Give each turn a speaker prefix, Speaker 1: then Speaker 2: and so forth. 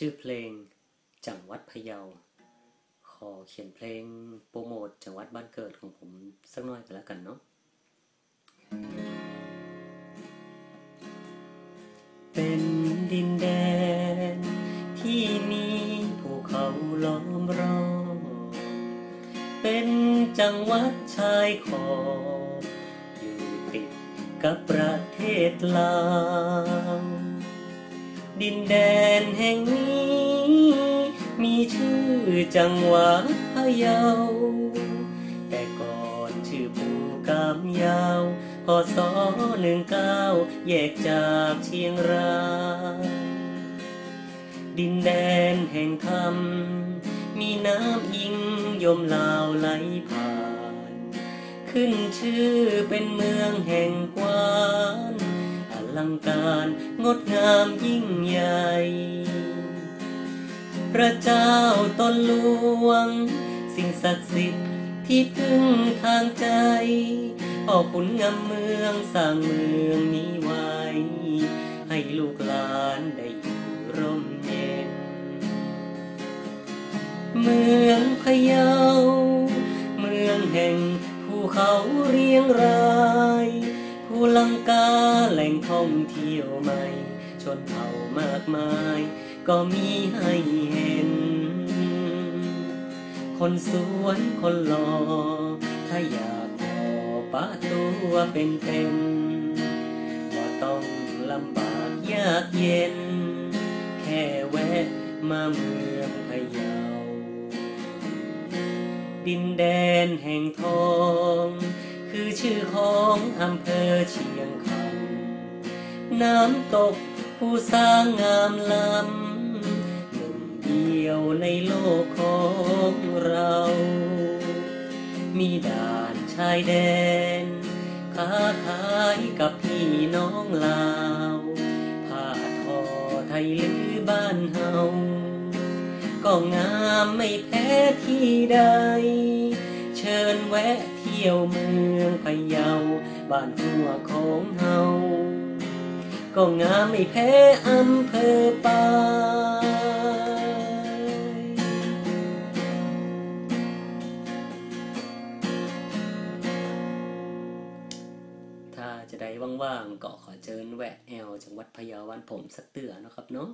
Speaker 1: ชื่อเพลงจังหวัดพะเยา ขอเขียนเพลงโปรโมทจังหวัดบ้านเกิดของผมสักหน่อยก็แล้วกันเนาะเป็นดินแดน ที่มีภูเขาล้อมรอบเป็นจังหวัดชายขอบอยู่ติดกับประเทศลาว ดินแดนแห่งนี้ มีชื่อจังหวัดพะเยา แต่ก่อนชื่อภูกามยาวพศหนึ่งเก้าแยกจากเชียงราย ดินแดนแห่งธรรมมีน้ำอิงยมลาวไหลผ่าน ขึ้นชื่อเป็นเมืองแห่งกวาน งดงามยิ่งใหญ่ พระเจ้าตนหลวง สิ่งศักดิ์สิทธิ์ที่พึ่งทางใจพ่อขุนงามเมืองสร้างเมืองนี้ไว้ ให้ลูกหลานได้อยู่ร่มเย็น เมืองพะเยา เมืองแห่งภูเขาเรียงราย ภูลังกาแหล่งท่องเที่ยวใหม่ ชนเผ่ามากมาย ก็มีให้เห็น คนสวยคนหล่อถ้าอยากขอปะตัวเป็นเป็นก็ต้องลำบากยากเย็น แค่แวะมาเมืองพะเยาดินแดนแห่งทอง คือชื่อของอำเภอเชียงคำน้ำตกผู้สร้างงามล้ำหนึ่งเดียวในโลกของเรา มีด่านชายแดน ค้าขายกับพี่น้องลาวผ้าทอไทยหรือบ้านเฮาก็งามไม่แพ้ที่ใด เชิญแวะ ที่ยวเมืองพะเยาบ้านหัวของเฮาก็งามไม่แพ้อำเภอปายถ้าจะได้ว่างๆก็ขอเชิญแวะแอวจังหวัดพะเยาวันผมสักเตือนะครับเนาะ